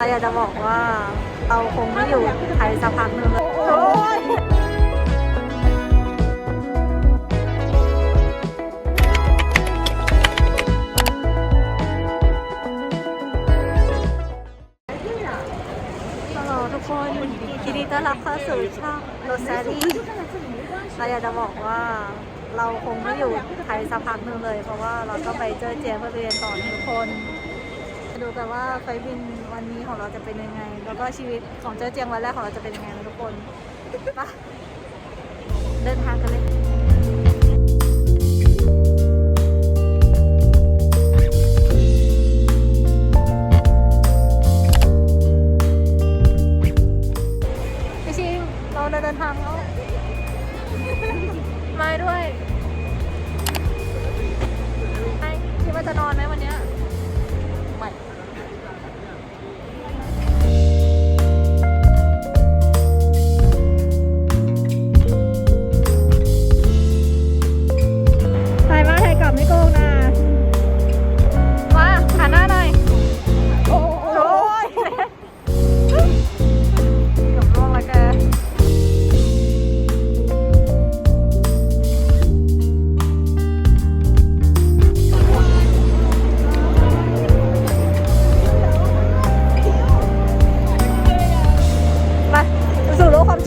เราอยากจะบอกว่าเราคงไม่อยู่ไทยสักพักหนึ่งเลยโอ้ยฮัลโหลทุกคนยินดีต้อนรับเข้าสู่ช่องโรซารีเราอยากจะบอกว่าเราคงไม่อยู่ไทยสักพักหนึ่งเลย เพราะว่าเราก็ไปเจอเจมเพื่อเรียนต่อทุกคน ดูกันว่าไฟบินวันนี้ของเราจะเป็นยังไง แล้วก็ชีวิตของเจ้าเจียงวันแรกของเราจะเป็นยังไงนะทุกคนไปเดินทางกันเลย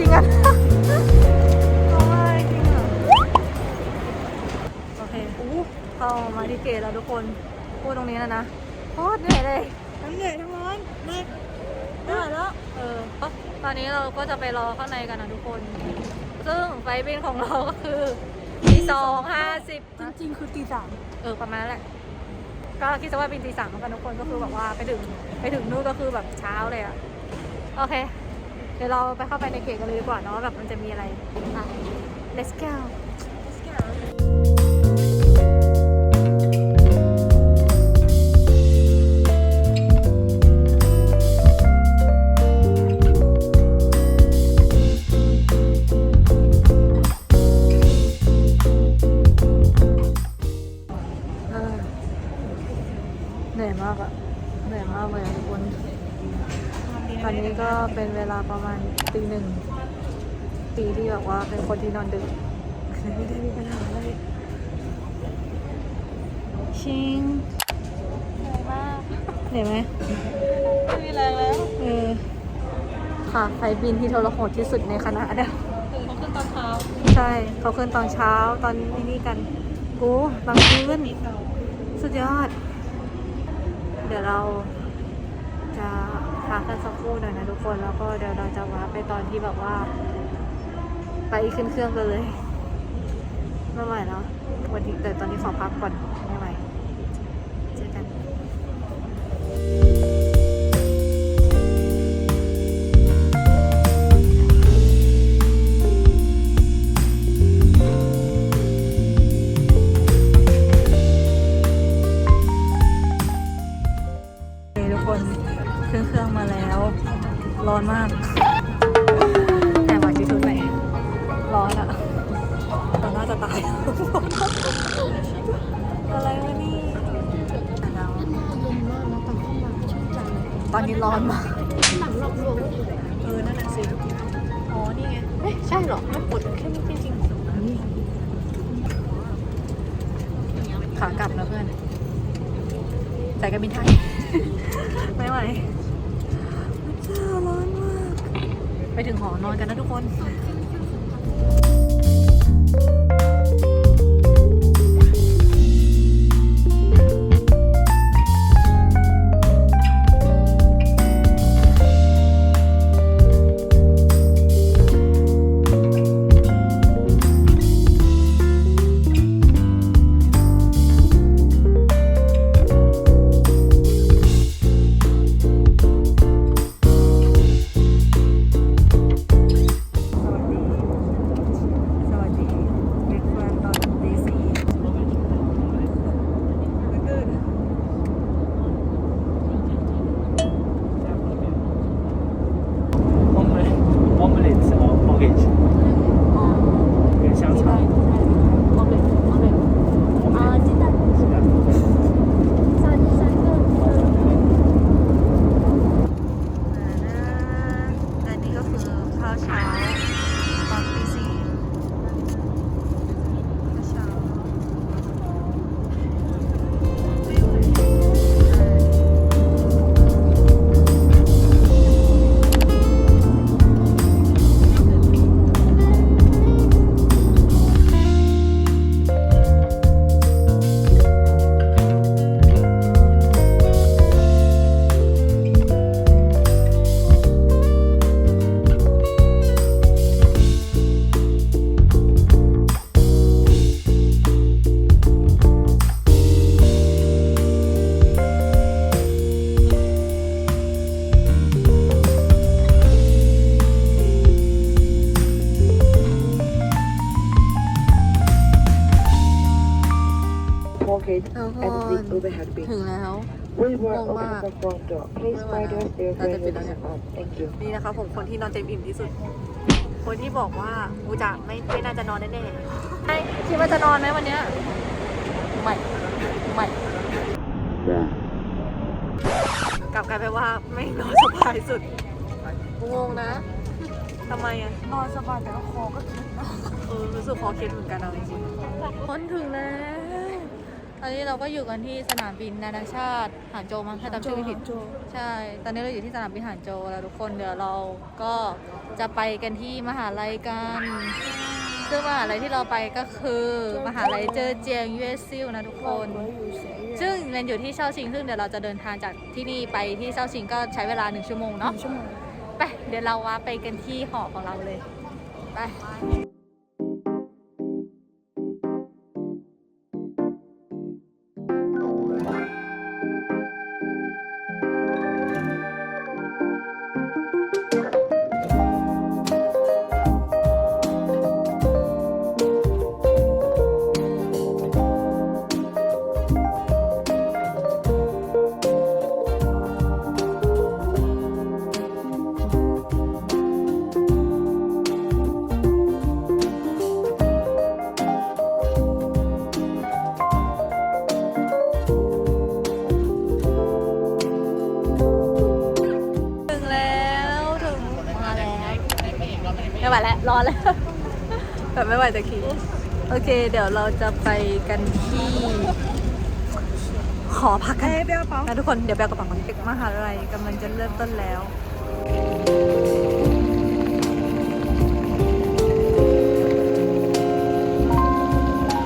สู่โลกความจริงกันโอ้ยจริงเหรอโอเคอู้เข้ามาที่เกตแล้วทุกคน พูดตรงนี้แล้วนะโคตรเหนื่อยเลยทั้งเหนื่อยทั้งร้อนมาได้แล้ว เออตอนนี้เราก็จะไปรอข้างในกันนะทุกคน ซึ่งไฟล์บินของเราก็คือตีสองห้าสิบจริงๆ คือตีสามเออ ประมาณนั้นแหละ ก็คิดซะว่าบินตีสามเหมือนกันทุกคนก็คือแบบว่าไปถึงไปถึงนู่นก็คือแบบเช้าเลยอะโอเคเดี๋ยวเราไปเข้าไปในเขตกันเลยดีกว่าเนาะแบบมันจะมีอะไรอะ let's go เอ ตีที่แบบว่าเป็นคนที่นอนดึกไม่ได้มีปัญหาอะไรชิงเหนื่อยมากเหนื่อยไหมไม่มีแรงแล้วเออค่ะไฟบินที่ทรหดที่สุดในคณะเด้อตื่นเขาขึ้นตอนเช้า ใช่เขาขึ้นตอนเช้าตอนนี้นี่กันกูบางคืนตีเก่าสุดยอด เดี๋ยวเราจะพักกันสักครู่หน่อยนะทุกคนแล้วก็เดี๋ยวเราจะวาร์ปไปตอนที่แบบว่า ไปขึ้นเครื่องกันเลยไม่ไหวเนาะวันนี้แต่ตอนนี้ขอพักก่อนไม่ไหว อะไรวะนี่หนาวเย็นมากนะแต่ข้างหลังชื่นใจตอนนี้ร้อนมากหลังหลอกลวงเออ นั่นน่ะสิ อ๋อ นี่ไงเฮ้ยใช่เหรอไม่ปวดแค่นี้จริงๆขากลับนะเพื่อนแต่การบินไทย ไม่ไหวเจ้าร้อนมาก ไปถึงหอนอนกันนะทุกคน overhead bin. ถึงแล้ว Please wear Oh, open wow. the front door. Please Oh, spiders, wow. they're That's a very bit listen up. Thank you. นี่นะคะผมคนที่นอนเต็มอิ่มที่สุด คนที่บอกว่ากูจะไม่ไม่น่าจะนอนแน่ๆใช่คิดว่าจะนอนไหมวันเนี้ยไม่ไม่กลับกลายเป็นว่าไม่นอนสบายสุดกูงงนะทำไมอะนอนสบายแต่ว่าคอก็เคล็ดนะเออรู้สึกคอเคล็ดเหมือนกันเอาจริงๆพ้นถึงแล้ว ตอนนี้เราก็อยู่กันที่สนามบินนานาชาติหางโจวมั้งถ้าจำชื่อไม่ผิดใช่ ตอนนี้เราอยู่ที่สนามบินหางโจวแล้วทุกคนเดี๋ยวเราก็จะไปกันที่มหาลัยกัน ซึ่งมหาลัยที่เราไปก็คือมหาลัยเจอเจียงยูเอซิลนะทุกคน ซึ่งมันอยู่ที่เช่าชิงซึ่งเดี๋ยวเราจะเดินทางจากที่นี่ไปที่เช่าชิงก็ใช้เวลาหนึ่งชั่วโมงเนาะชั่วโมงไปเดี๋ยวเราว่าไปกันที่หอของเราเลยไป ร้อนแล้วแบบไม่ไหวจะขี่โอเค เดี๋ยวเราจะไปกันที่หอพักกันนะทุกคนเดี๋ยวแบลกระเป๋าของเด็กมหาลัยกำลังจะเริ่มต้นแล้ว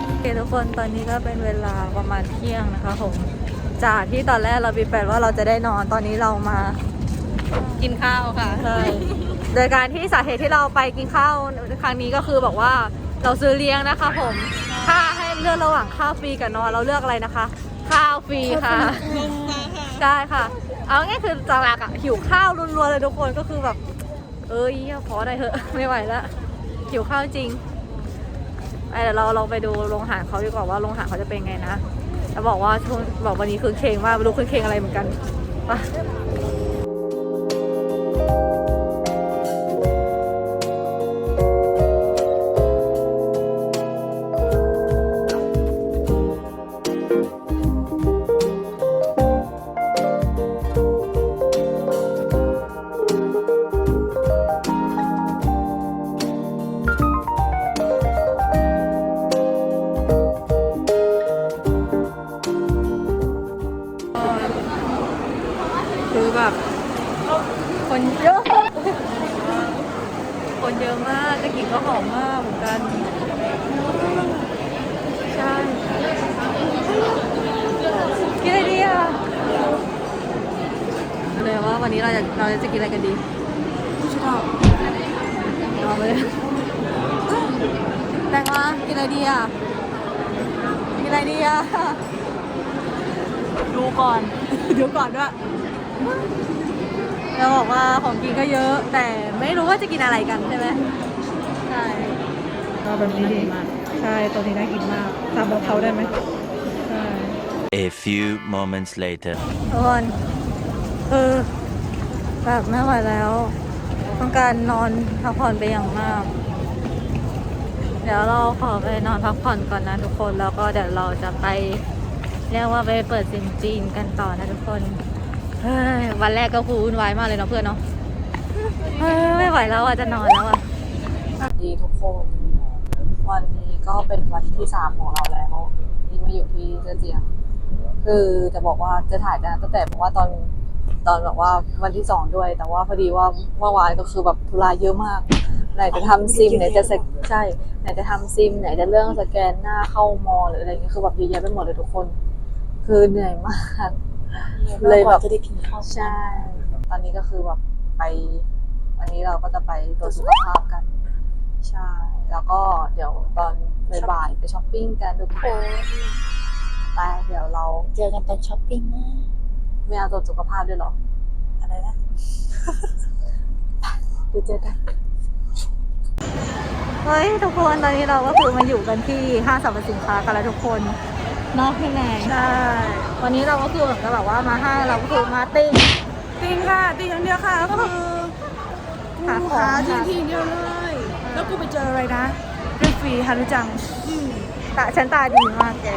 โอเคทุกคนตอนนี้ก็เป็นเวลาประมาณเที่ยงนะคะผมจากที่ตอนแรกเราบีแปลว่าเราจะได้นอนตอนนี้เรามา กินข้าวค่ะใช่ โดยการที่สาเหตุที่เราไปกินข้าวครั้งนี้ก็คือบอกว่าเราซื้อเลี้ยงนะคะผมถ้าให้เลือกระหว่างข้าวฟรีกับนอนเราเลือกอะไรนะคะ ข้าวฟรีค่ะใช่ค่ะ เอาง่ายๆคือจากหลักอะหิวข้าวรัวๆเลยทุกคนก็คือแบบ เอ้ยขอได้เถอะไม่ไหวแล้วหิวข้าวจริงไปเดี๋ยวเราลองไปดูโรงอาหารเขาดีกว่าว่าโรงอาหารเขาจะเป็นไงนะแล้วบอกว่าช่วงบอกวันนี้คือเคงมากไม่รู้คือเคงอะไรเหมือนกันไป กแต่กลิ่นก็หอมมากเหมือนกัน ใช่กินอะไรดีอะเลยว่าวันนี้เราจะเราจะกินอะไรกันดีชอบเอาไปเลยแตงว่ากินอะไรดีอะกินอะไรดีอะดูก่อนดูก่อนด้วยเราบอกว่าของกินก็เยอะ แต่ไม่รู้ว่าจะกินอะไรกันใช่ไหมใช่ ก็แบบนี้ดีมากใช่ตัวนี้น่ากินมากตามบอกเขาได้ไหมใช่ A few moments later. ทุกคนคือแบบไม่ไหวแล้ว ต้องการนอนพักผ่อนไปอย่างมาก เดี๋ยวเราขอไปนอนพักผ่อนก่อนนะทุกคน แล้วก็เดี๋ยวเราจะไป เรียกว่าไปเปิดซินจีนกันต่อนะทุกคนเฮ้ยวันแรกก็คือวุ่นวายมากเลยเนาะเพื่อนเนาะเฮ้ยไม่ไหวแล้วอะจะนอนแล้วอะ ดีทุกคน วันนี้ก็เป็นวันที่สามของเราแล้วที่มาอยู่ที่เจเจียง คือจะบอกว่าจะถ่ายนะตั้งแต่บอกว่าตอนตอนแบบว่าวันที่สองด้วย แต่ว่าพอดีว่าเมื่อวานก็คือแบบธุระเยอะมาก ไหนจะทำซิมไหนจะสแกใช่ไหนจะทำซิมไหนจะเรื่องสแกนหน้าเข้ามอหรืออะไรเงี้ยคือแบบเยอะแยะไปหมดเลยทุกคน คือเหนื่อยมากเลยแบบจะได้กินข้าวใช่ ตอนนี้ก็คือแบบไปวันนี้เราก็จะไปตรวจสุขภาพกัน ใช่ แล้วก็เดี๋ยวตอนบ่ายๆไปช้อปปิ้งกันทุกคนไปเดี๋ยวเราเจอกันตอนช้อปปิ้งนะไม่เอาตรวจสุขภาพด้วยเหรอ อะไรนะเดี๋ยวเจอกันเฮ้ยทุกคนตอนนี้เราก็คือมาอยู่กันที่ห้างสรรพสินค้ากันแล้วทุกคนนอกที่ไหนใช่ตวันนี้เราก็คือเหมือนกับแบบว่ามาห้างเราก็คือมาติ้งติงค่ะติงอย่างเดียวค่ะก็คือหากูของหาที่ค่ะที่เดียวเลย แล้วกูไปเจออะไรนะเรื่องฟรีฮารุจังตาฉันตาดีมากแก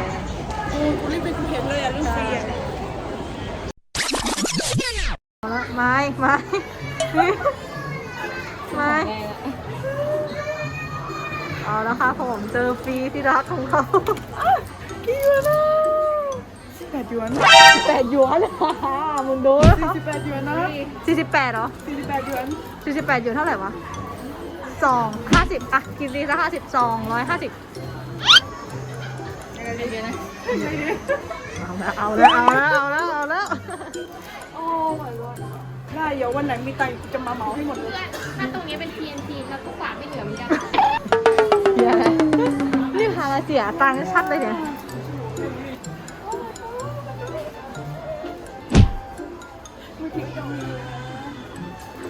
กูกูรีบไปกูเห็นเลยอะเรื่องฟรีอะเอาละไม้ไม้ไม้เอาแล้วค่ะผมเจอฟรีที่รักของเขากี่หยวนนะแปดหยวนแปดหยวนมึงดูนะสี่สิบแปดหยวนนะสี่สิบแปดเหรอสี่สิบแปดหยวนสี่สิบแปดหยวนเท่าไหร่วะ สองห้าสิบอะ กินดีละห้าสิบสองร้อยห้าสิบเอาละเอาละเอาละเอาละเอาละโอ้ my god ได้เดี๋ยววันไหนมีตังค์จะมาเหมาให้หมดเลยถ้าตรงนี้เป็น TNT แล้วก็ฝากไม่เหลือเหมือนกันเหี้ยอะไรนี่พามาเสียตังค์ชัดเลยเนี่ย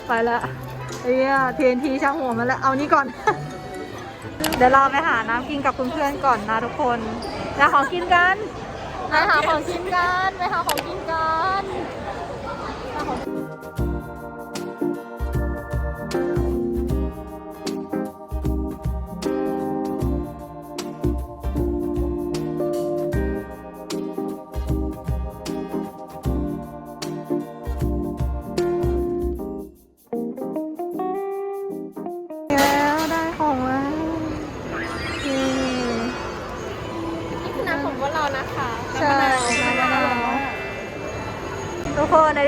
ไปละ เอ้ย TNT ช่างหัวมันแล้ว เอานี่ก่อน เดี๋ยวเราไปหาน้ำกินกับเพื่อนๆก่อนนะทุกคนไปหาของกินกันไปหาของกินกันไปหาของกินกัน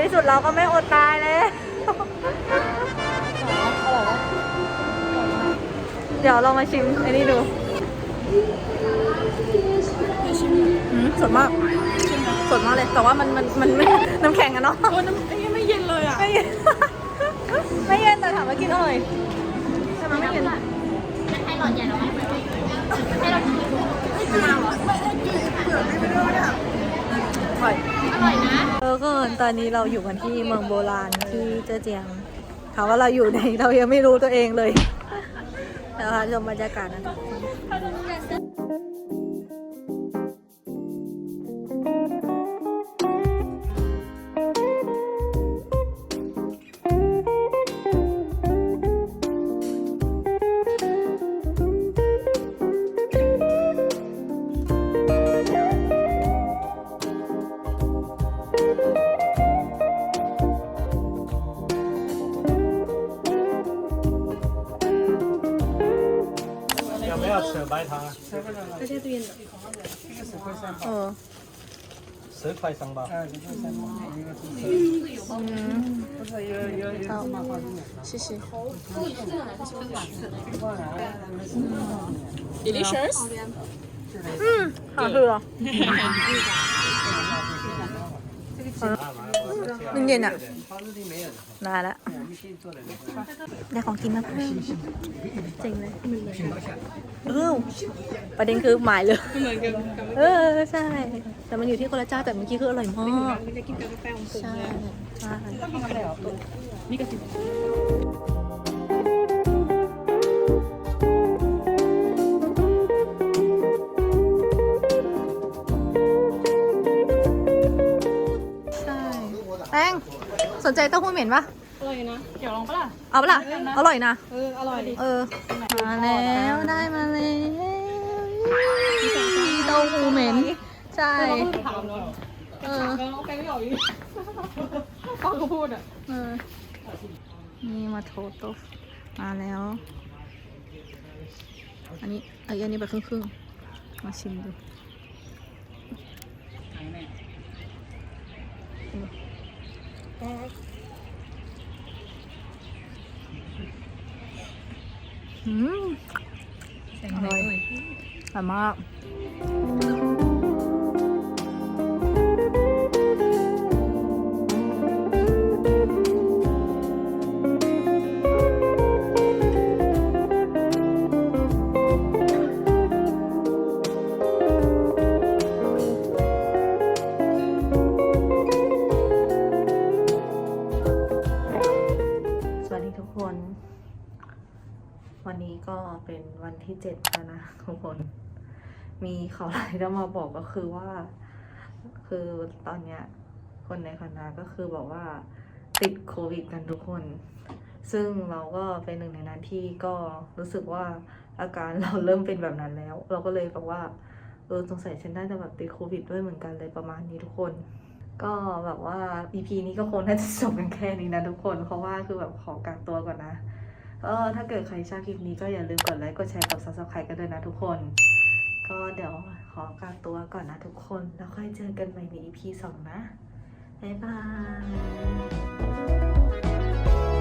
ทุกคนในที่สุดเราก็ไม่อดตายเลยเดี๋ยวเรามาชิมไอ้นี่ดูอืมสดมากสดมากเลย แต่ว่ามันมันมันไม่น้ำแข็งอะเนาะโอ้น้ำไอ้นี่ไม่เย็นเลยอะ ไม่เย็นไม่เย็นแต่ถามว่ากินอร่อยใช่ไหมไม่เย็นให้หลอดใหญ่เราไหมให้เรากินมะนาวเหรออร่อยอ ร่อยนะเออก็ตอนนี้เราอยู่กันที่เมืองโบราณที่เจ้อเจียงถามว่าเราอยู่ไหนเรายังไม่รู้ตัวเองเลยนะคะชมบรรยากาศนะทุกคน 吧。嗯。好，谢谢。Delicious。嗯，好喝。嗯。听见了。来了。 ได้ของกินมาเพิ่มเจ๋งเลยเออประเด็นคือหมายเลยเออใช่ แต่มันอยู่ที่คนละเจ้าแต่เมื่อกี้คืออร่อยมากใช่ใช่ใช่แป้งสนใจเต้าหู้เหม็นปะ อร่อยนะ เดี๋ยวลองปะล่ะ เอาปะล่ะอร่อยนะ เออ อร่อยดิ เออ มาแล้วได้มาแล้วเต้าหู้เหม็น ใช่ถามเนาะเออก็แกไม่ออกอีกฟังเขาพูดอะเออนี่มาโทโต้มาแล้ว อันนี้ไอ้อันนี้ไปครึ่งๆ มาชิมดูอื มอร่ เจ็ดแล้วนะทุกคนมีข่าวมาบอกก็คือว่า คือตอนเนี้ยคนในคณะก็คือบอกว่าติดโควิดกันทุกคน ซึ่งเราก็เป็นหนึ่งในนั้นที่ก็รู้สึกว่าอาการเราเริ่มเป็นแบบนั้นแล้ว เราก็เลยบอกว่าเออสงสัยฉันน่าจะแบบติดโควิดด้วยเหมือนกันเลยประมาณนี้ทุกคน ก็แบบว่า EP นี้ก็คงน่าจะจบกันแค่นี้นะทุกคน เพราะว่าคือแบบขอกักตัวก่อนนะเออถ้าเกิดใครชอบคลิปนี้ก็อย่าลืมกดไลค์ กดแชร์ กด subscribe กันด้วยนะทุกคน ก็เดี๋ยวขอกักตัวก่อนนะทุกคน แล้วค่อยเจอกันใหม่ใน EP 2 นะ บ๊ายบาย